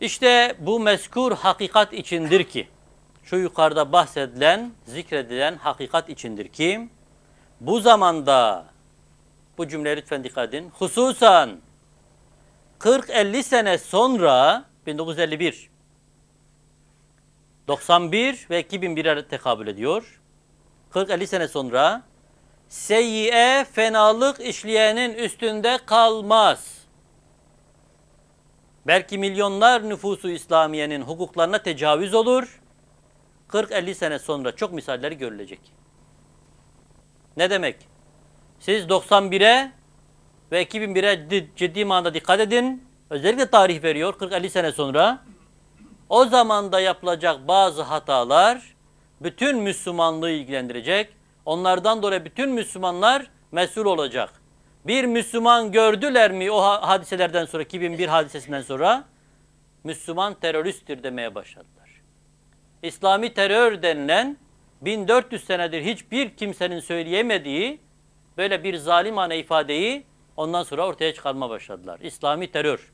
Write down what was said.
İşte bu meskur hakikat içindir ki, şu yukarıda bahsedilen, zikredilen hakikat içindir ki, bu zamanda, bu cümleye lütfen dikkat edin, hususan 40-50 sene sonra, 1951, 91 ve 2001'e tekabül ediyor. 40-50 sene sonra seyyiye fenalık işleyenin üstünde kalmaz. Belki milyonlar nüfusu İslamiye'nin hukuklarına tecavüz olur. 40-50 sene sonra çok misalleri görülecek. Ne demek? Siz 91'e ve 2001'e di- ciddi manada dikkat edin. Özellikle tarih veriyor 40-50 sene sonra. O zamanda yapılacak bazı hatalar bütün Müslümanlığı ilgilendirecek. Onlardan dolayı bütün Müslümanlar mesul olacak. Bir Müslüman gördüler mi o ha- hadiselerden sonra 2001 hadisesinden sonra Müslüman teröristtir demeye başladılar. İslami terör denilen 1400 senedir hiçbir kimsenin söyleyemediği böyle bir zalimane ifadeyi ondan sonra ortaya çıkarma başladılar. İslami terör.